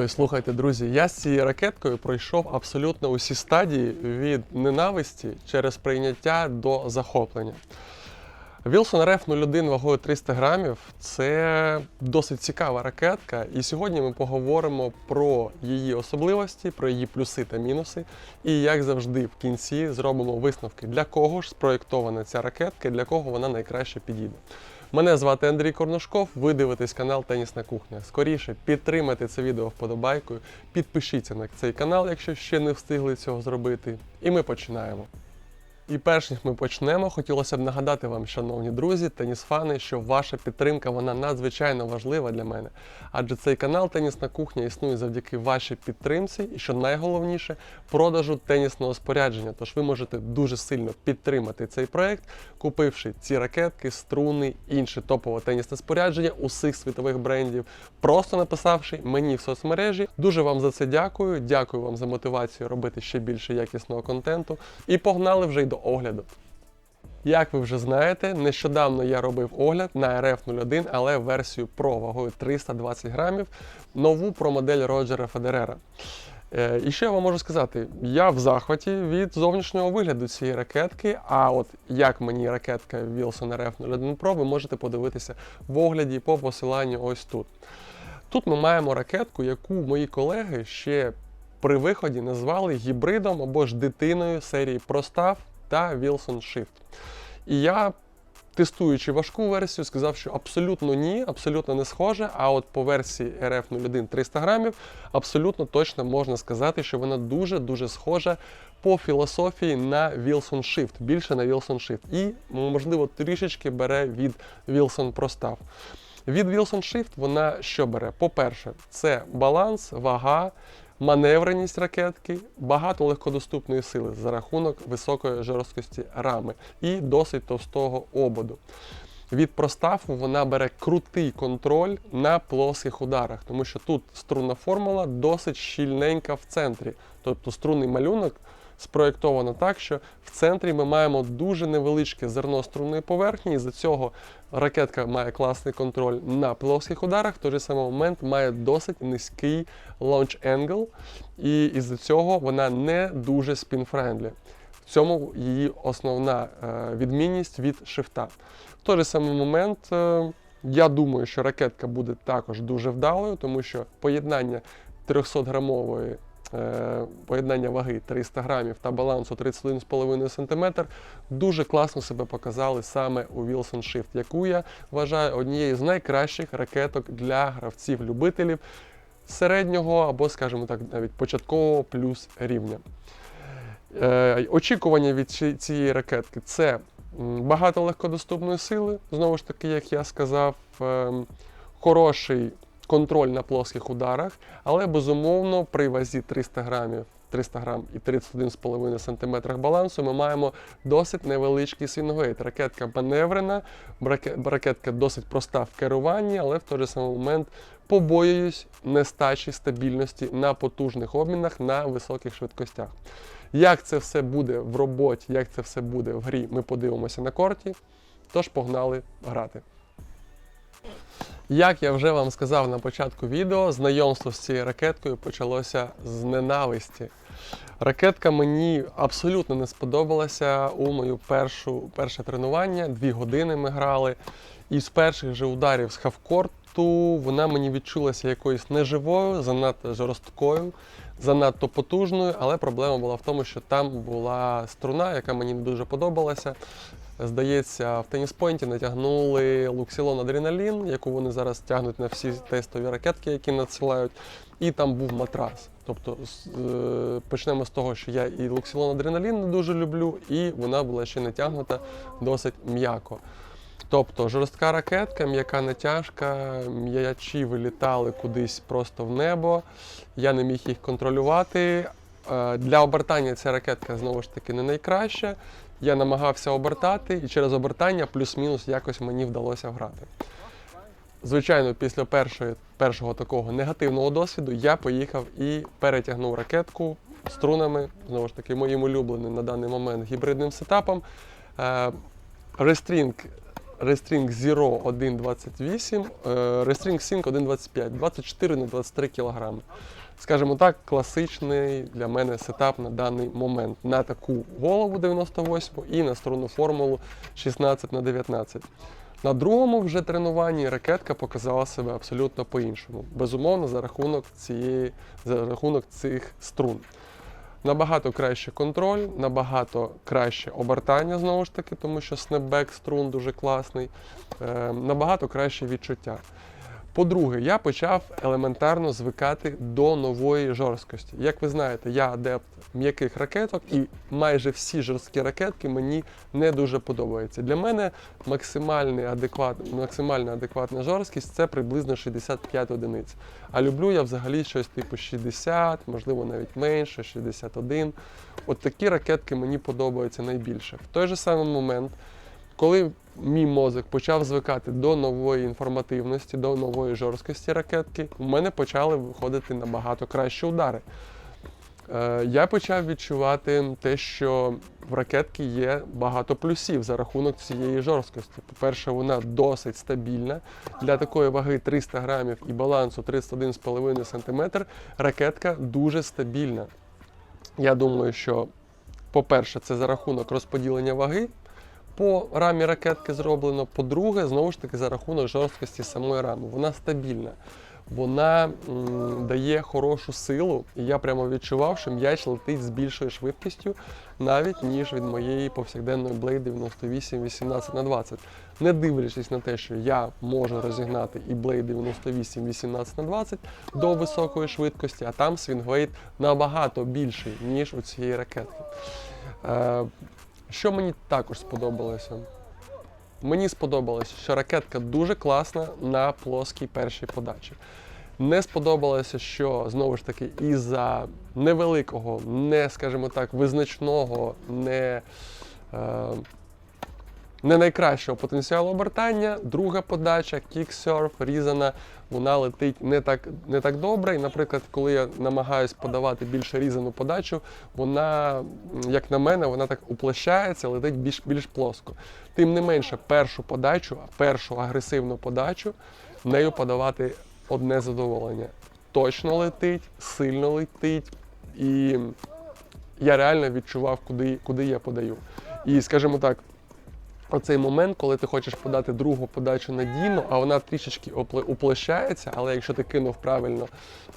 Ой, слухайте, друзі, я з цією ракеткою пройшов абсолютно усі стадії від ненависті через прийняття до захоплення. Wilson RF-01 вагою 300 грамів це досить цікава ракетка, і сьогодні ми поговоримо про її особливості, про її плюси та мінуси. І як завжди, в кінці зробимо висновки, для кого ж спроєктована ця ракетка, і для кого вона найкраще підійде. Мене звати Андрій Корнушков. Ви дивитесь канал Тенісна кухня. Скоріше підтримайте це відео вподобайкою, підпишіться на цей канал, якщо ще не встигли цього зробити. І ми починаємо. І перш ніж ми почнемо, хотілося б нагадати вам, шановні друзі, тенісфани, що ваша підтримка вона надзвичайно важлива для мене. Адже цей канал Тенісна кухня існує завдяки вашій підтримці, і що найголовніше, продажу тенісного спорядження. Тож ви можете дуже сильно підтримати цей проект, купивши ці ракетки, струни, інше топове тенісне спорядження усіх світових брендів, просто написавши мені в соцмережі. Дуже вам за це дякую. Дякую вам за мотивацію робити ще більше якісного контенту. І погнали вже й до огляду. Як ви вже знаєте, нещодавно я робив огляд на RF01, але версію Pro вагою 320 грамів, нову про модель Роджера Федерера. Е, І що я вам можу сказати? Я в захваті від зовнішнього вигляду цієї ракетки. А от як мені ракетка Wilson RF01 Pro, ви можете подивитися в огляді по посиланню ось тут. Тут ми маємо ракетку, яку мої колеги ще при виході назвали гібридом або ж дитиною серії Простав та Wilson Shift. І я, тестуючи важку версію, сказав, що абсолютно ні, абсолютно не схоже. А от по версії RF01 300 грамів абсолютно точно можна сказати, що вона дуже-дуже схожа по філософії на Wilson Shift, більше на Wilson Shift. І, можливо, трішечки бере від Wilson Простав. Від Wilson Shift вона що бере? По-перше, це баланс, вага, маневреність ракетки, багато легкодоступної сили за рахунок високої жорсткості рами і досить товстого ободу. Від проставу вона бере крутий контроль на плоских ударах, тому що тут струнна формула досить щільненька в центрі. Тобто струнний малюнок спроєктовано так, що в центрі ми маємо дуже невеличке зерно струнної поверхні, і за цього ракетка має класний контроль на плоских ударах, в той же самий момент має досить низький launch angle, і із-за цього вона не дуже спін-френдлі. В цьому її основна е, відмінність від шифта. В той же самий момент е, я думаю, що ракетка буде також дуже вдалою, тому що поєднання 300-грамової е, поєднання ваги 300 грамів та балансу 31,5 см дуже класно себе показали саме у Wilson Shift, яку я вважаю однією з найкращих ракеток для гравців-любителів середнього або, скажімо так, навіть початкового плюс рівня. Е, очікування від цієї ракетки це багато легкодоступної сили, знову ж таки, як я сказав, ем, хороший контроль на плоских ударах, але безумовно при вазі 300 грамів. 300 грам і 31,5 см балансу ми маємо досить невеличкий свінгвейт. Ракетка маневрена, ракетка досить проста в керуванні, але в той же самий момент побоююсь нестачі стабільності на потужних обмінах на високих швидкостях. Як це все буде в роботі, як це все буде в грі, ми подивимося на корті. Тож погнали грати. Як я вже вам сказав на початку відео, знайомство з цією ракеткою почалося з ненависті. Ракетка мені абсолютно не сподобалася у мою першу, перше тренування. Дві години ми грали. І з перших же ударів з хавкорту вона мені відчулася якоюсь неживою, занадто жорсткою, занадто потужною, але проблема була в тому, що там була струна, яка мені не дуже подобалася. Здається, в теніспойнті натягнули Луксілон Адреналін, яку вони зараз тягнуть на всі тестові ракетки, які надсилають, і там був матрас. Тобто е, почнемо з того, що я і Луксілон Адреналін не дуже люблю, і вона була ще натягнута досить м'яко. Тобто жорстка ракетка, м'яка натяжка, м'ячі вилітали кудись просто в небо. Я не міг їх контролювати. Е, Для обертання ця ракетка знову ж таки не найкраща. Я намагався обертати, і через обертання плюс-мінус якось мені вдалося грати. Звичайно, після першої, першого такого негативного досвіду я поїхав і перетягнув ракетку струнами, знову ж таки, моїм улюбленим на даний момент гібридним сетапом. Е, Рестрінг Restring Zero 1,28, е, Restring Sync 1,25, 24 на 23 кг. Скажімо так, класичний для мене сетап на даний момент на таку голову 98 і на струнну формулу 16 на 19. На другому вже тренуванні ракетка показала себе абсолютно по-іншому. Безумовно, за рахунок цієї, за рахунок цих струн. Набагато краще контроль, набагато краще обертання знову ж таки, тому що снепбек струн дуже класний, е, набагато краще відчуття. По-друге, я почав елементарно звикати до нової жорсткості. Як ви знаєте, я адепт м'яких ракеток, і майже всі жорсткі ракетки мені не дуже подобаються. Для мене максимальний адекват, максимальна адекватна жорсткість це приблизно 65 одиниць. А люблю я взагалі щось типу 60, можливо навіть менше, 61. От такі ракетки мені подобаються найбільше. В той же самий момент, коли мій мозок почав звикати до нової інформативності, до нової жорсткості ракетки, у мене почали виходити набагато кращі удари. Е, Я почав відчувати те, що в ракетки є багато плюсів за рахунок цієї жорсткості. По-перше, вона досить стабільна. Для такої ваги 300 грамів і балансу 31,5 см ракетка дуже стабільна. Я думаю, що, по-перше, це за рахунок розподілення ваги по рамі ракетки зроблено. По-друге, знову ж таки, за рахунок жорсткості самої рами. Вона стабільна, вона м, дає хорошу силу, і я прямо відчував, що м'яч летить з більшою швидкістю, навіть ніж від моєї повсякденної Blade 98 18 на 20. Не дивлячись на те, що я можу розігнати і Blade 98 18 на 20 до високої швидкості, а там свінгвейт набагато більший, ніж у цієї ракетки. Що мені також сподобалося? Мені сподобалося, що ракетка дуже класна на плоскій першій подачі. Не сподобалося, що знову ж таки із-за невеликого, не, скажімо так, визначного, не, е, не найкращого потенціалу обертання, друга подача, кіксерф, різана, вона летить не так, не так добре. І, наприклад, коли я намагаюсь подавати більше різану подачу, вона, як на мене, вона так уплощається, летить більш, більш плоско. Тим не менше, першу подачу, першу агресивну подачу, нею подавати одне задоволення. Точно летить, сильно летить, і я реально відчував, куди, куди я подаю. І, скажімо так, оцей момент, коли ти хочеш подати другу подачу надійно, а вона трішечки уплощається, але якщо ти кинув правильно,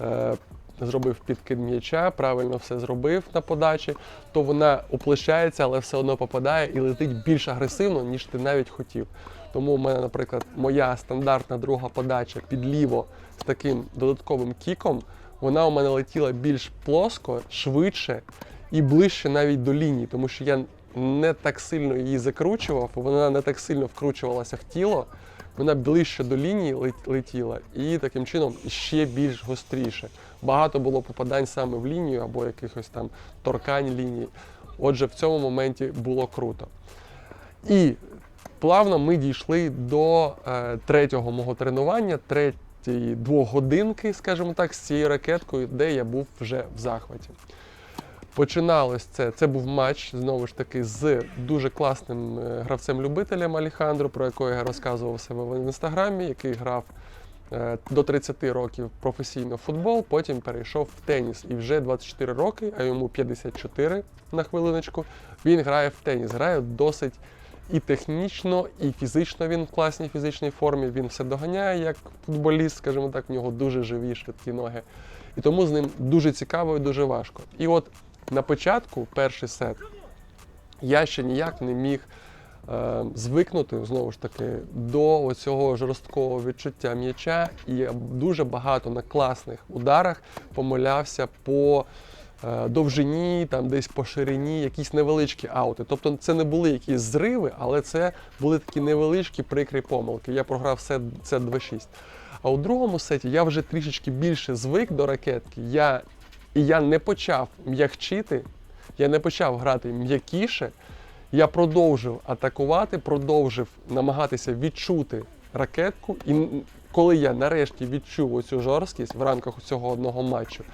е, зробив підкид м'яча, правильно все зробив на подачі, то вона уплощається, але все одно попадає і летить більш агресивно, ніж ти навіть хотів. Тому у мене, наприклад, моя стандартна друга подача під ліво з таким додатковим кіком, вона у мене летіла більш плоско, швидше і ближче навіть до лінії, тому що я не так сильно її закручував, вона не так сильно вкручувалася в тіло, вона ближче до лінії летіла і таким чином ще більш гостріше. Багато було попадань саме в лінію або якихось там торкань лінії. Отже, в цьому моменті було круто. І плавно ми дійшли до е, третього мого тренування, третьої двогодинки, скажімо так, з цією ракеткою, де я був вже в захваті. Починалось це. Це був матч знову ж таки з дуже класним е, гравцем-любителем Аліхандро, про якого я розказував себе в інстаграмі, який грав е, до 30 років професійно в футбол, потім перейшов в теніс. І вже 24 роки, а йому 54 на хвилиночку. Він грає в теніс. Грає досить і технічно, і фізично він в класній фізичній формі. Він все доганяє як футболіст, скажімо так, в нього дуже живі, швидкі ноги. І тому з ним дуже цікаво і дуже важко. І от на початку, перший сет, я ще ніяк не міг е, звикнути знову ж таки до цього жорсткого відчуття м'яча, і я дуже багато на класних ударах помилявся по е, довжині, там десь по ширині, якісь невеличкі аути. Тобто це не були якісь зриви, але це були такі невеличкі прикрі помилки. Я програв сет, сет 2-6. А у другому сеті я вже трішечки більше звик до ракетки. Я, і я не почав м'якчити, я не почав грати м'якіше. Я продовжив атакувати, продовжив намагатися відчути ракетку. І коли я нарешті відчув оцю жорсткість в рамках цього одного матчу,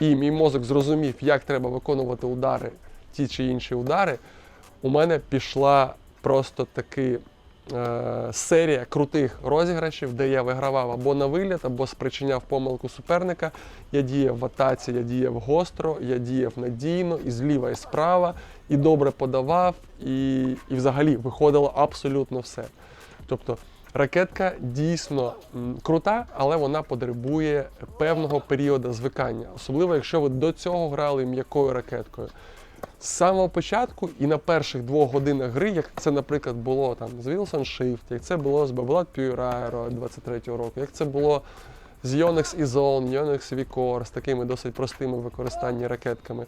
і мій мозок зрозумів, як треба виконувати удари, ті чи інші удари, у мене пішла просто таки серія крутих розіграшів, де я вигравав або на виліт, або спричиняв помилку суперника. Я діяв в атаці, я діяв гостро, я діяв надійно, і зліва, і справа, і добре подавав, і, і взагалі виходило абсолютно все. Тобто ракетка дійсно крута, але вона потребує певного періоду звикання, особливо якщо ви до цього грали м'якою ракеткою. З самого початку і на перших двох годинах гри, як це, наприклад, було там з Wilson Shift, як це було з Babolat Pure Aero 23-го року, як це було з Yonex Izone, Yonex Vicor, з такими досить простими в використанні ракетками,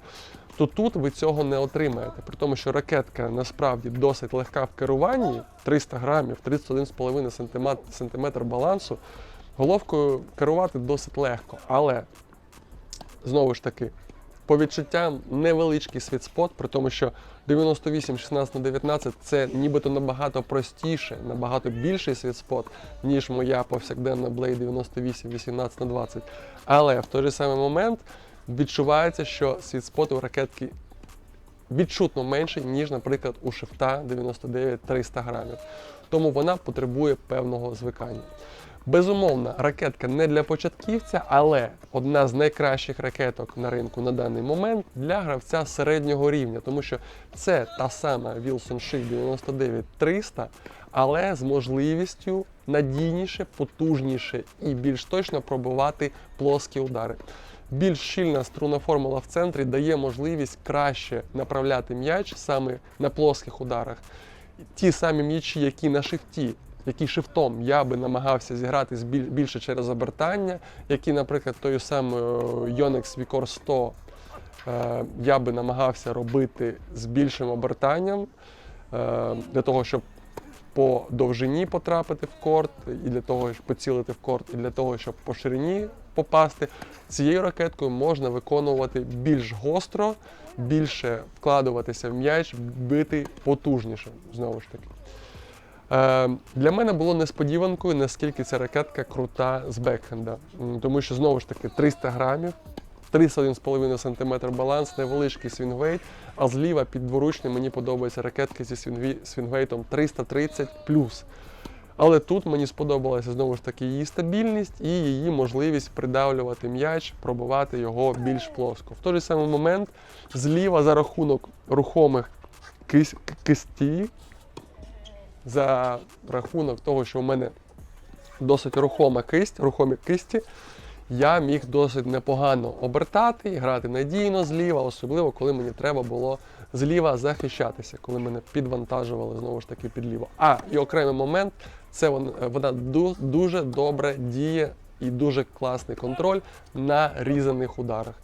то тут ви цього не отримаєте. При тому, що ракетка насправді досить легка в керуванні, 300 грамів, 31,5 см, балансу, головкою керувати досить легко. Але знову ж таки, по відчуттям невеличкий світспот, при тому, що 98, 16 на 19 це нібито набагато простіше, набагато більший світспот, ніж моя повсякденна Blade 98, 18 на 20. Але в той же самий момент відчувається, що світспот у ракетки відчутно менший, ніж, наприклад, у шифта 99-300 грамів. Тому вона потребує певного звикання. Безумовно, ракетка не для початківця, але одна з найкращих ракеток на ринку на даний момент для гравця середнього рівня, тому що це та сама Wilson Shift 99-300, але з можливістю надійніше, потужніше і більш точно пробувати плоскі удари. Більш щільна струнна формула в центрі дає можливість краще направляти м'яч саме на плоских ударах. Ті самі м'ячі, які на шифті, які шифтом я би намагався зіграти більше через обертання, які, наприклад, тою самою Yonex Vicor 100 е, я би намагався робити з більшим обертанням е, для того, щоб по довжині потрапити в корт, і для того, щоб поцілити в корт, і для того, щоб по ширині попасти. Цією ракеткою можна виконувати більш гостро, більше вкладуватися в м'яч, бити потужніше. Знову ж таки. Е, для мене було несподіванкою, наскільки ця ракетка крута з бекхенда. Тому що знову ж таки 300 грамів, 31,5 см баланс, невеличкий свінгвейт, а зліва під дворучним мені подобаються ракетки зі свінгвейтом 330 Але тут мені сподобалася знову ж таки її стабільність і її можливість придавлювати м'яч, пробувати його більш плоско. В той же самий момент зліва за рахунок рухомих кис- к- кисті, за рахунок того, що у мене досить рухома кисть, рухомі кисті, я міг досить непогано обертати і грати надійно зліва, особливо коли мені треба було зліва захищатися, коли мене підвантажували знову ж таки підліво. А і окремий момент це вон- вона дуже добре діє і дуже класний контроль на різаних ударах.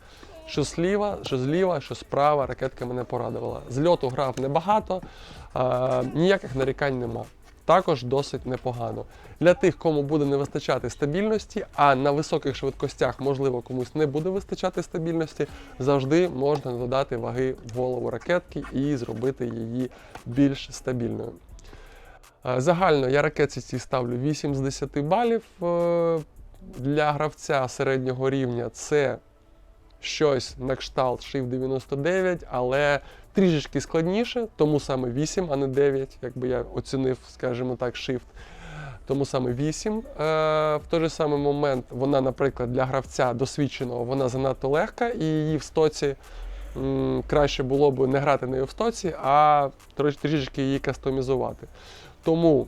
Що зліва, що зліва, що справа, ракетка мене порадувала. З льоту грав небагато, ніяких нарікань нема. Також досить непогано. Для тих, кому буде не вистачати стабільності, а на високих швидкостях, можливо, комусь не буде вистачати стабільності, завжди можна додати ваги в голову ракетки і зробити її більш стабільною. Загально я ракетці цій ставлю 8 з 10 балів. Е, Для гравця середнього рівня це щось на кшталт Shift 99, але трішечки складніше, тому саме 8, а не 9, якби я оцінив, скажімо так, Shift. Тому саме 8. Е, в той же самий момент вона, наприклад, для гравця досвідченого, вона занадто легка, і її в стоці краще було б не грати нею в стоці, а трішечки її кастомізувати. Тому,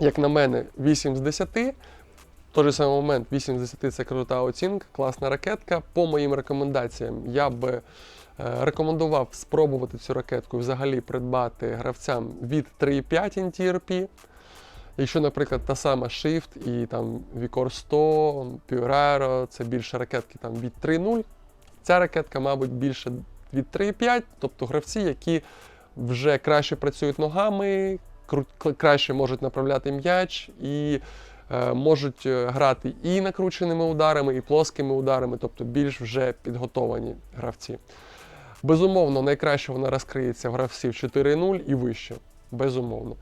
як на мене, 8 з 10. В той же самий момент 8 з 10 це крута оцінка, класна ракетка. По моїм рекомендаціям я би рекомендував спробувати цю ракетку і взагалі придбати гравцям від 3,5 NTRP. Якщо, наприклад, та сама Shift і там Vicor 100, Pure це більше ракетки там від 3.0, ця ракетка, мабуть, більше від 3.5, тобто гравці, які вже краще працюють ногами, краще можуть направляти м'яч і е, можуть е, грати і накрученими ударами, і плоскими ударами, тобто більш вже підготовані гравці. Безумовно, найкраще вона розкриється в гравців 4.0 і вище. Безумовно.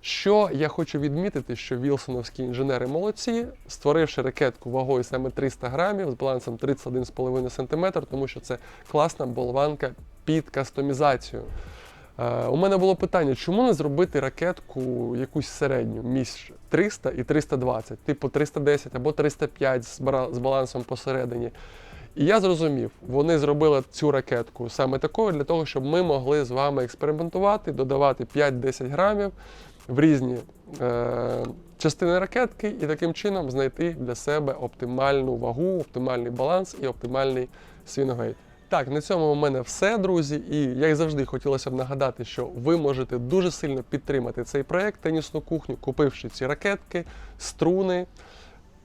Що я хочу відмітити, що вілсоновські інженери молодці, створивши ракетку вагою саме 300 грамів з балансом 31,5 см, тому що це класна болванка під кастомізацію. Е, У мене було питання, чому не зробити ракетку якусь середню між 300 і 320, типу 310 або 305 з балансом посередині. І я зрозумів, вони зробили цю ракетку саме такою для того, щоб ми могли з вами експериментувати, додавати 5-10 грамів в різні е, частини ракетки і таким чином знайти для себе оптимальну вагу, оптимальний баланс і оптимальний свінгейт. Так, на цьому у мене все, друзі. І як завжди, хотілося б нагадати, що ви можете дуже сильно підтримати цей проект тенісну кухню, купивши ці ракетки, струни,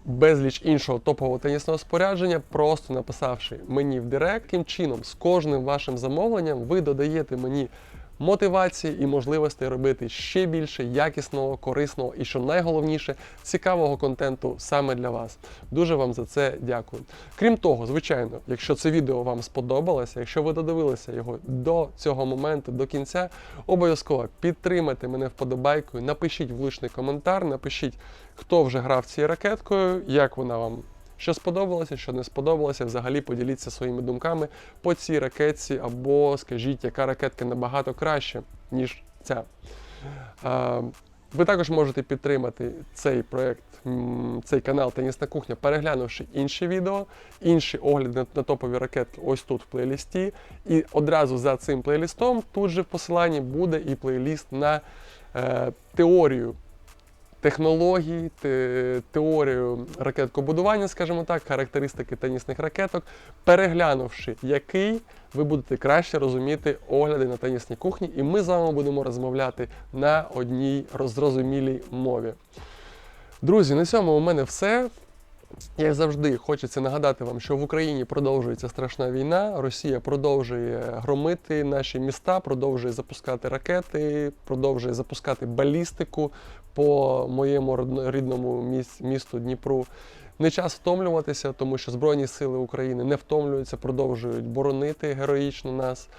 безліч іншого топового тенісного спорядження, просто написавши мені в директ. Таким чином, з кожним вашим замовленням ви додаєте мені мотивації і можливостей робити ще більше якісного, корисного і, що найголовніше, цікавого контенту саме для вас. Дуже вам за це дякую. Крім того, звичайно, якщо це відео вам сподобалося, якщо ви додивилися його до цього моменту, до кінця, обов'язково підтримайте мене вподобайкою, напишіть влучний коментар, напишіть, хто вже грав цією ракеткою, як вона вам. Що сподобалося, що не сподобалося, взагалі поділіться своїми думками по цій ракетці, або скажіть, яка ракетка набагато краще, ніж ця. Ви також можете підтримати цей проект, цей канал Тенісна кухня, переглянувши інші відео, інші огляди на топові ракетки ось тут в плейлісті. І одразу за цим плейлістом тут же в посиланні буде і плейліст на е, теорію технологій, те- теорію ракеткобудування, скажімо так, характеристики тенісних ракеток, переглянувши який, ви будете краще розуміти огляди на тенісній кухні, і ми з вами будемо розмовляти на одній зрозумілій мові. Друзі, на цьому у мене все. Як завжди, хочеться нагадати вам, що в Україні продовжується страшна війна. Росія продовжує громити наші міста, продовжує запускати ракети, продовжує запускати балістику по моєму рідному міс- місту Дніпру. Не час втомлюватися, тому що Збройні Сили України не втомлюються, продовжують боронити героїчно нас,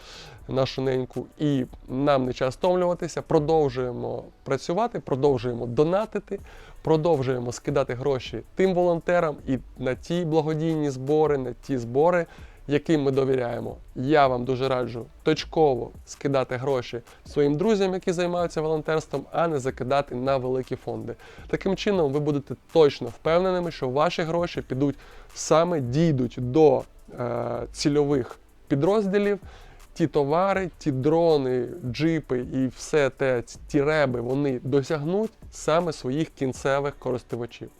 нашу неньку. І нам не час втомлюватися. Продовжуємо працювати, продовжуємо донатити, продовжуємо скидати гроші тим волонтерам і на ті благодійні збори, на ті збори, яким ми довіряємо. Я вам дуже раджу точково скидати гроші своїм друзям, які займаються волонтерством, а не закидати на великі фонди. Таким чином, ви будете точно впевненими, що ваші гроші підуть саме дійдуть до е, цільових підрозділів. Ті товари, ті дрони, джипи і все те, ті реби, вони досягнуть саме своїх кінцевих користувачів.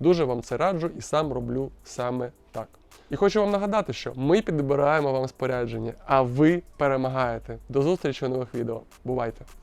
Дуже вам це раджу і сам роблю саме так. І хочу вам нагадати, що ми підбираємо вам спорядження, а ви перемагаєте. До зустрічі у нових відео. Бувайте!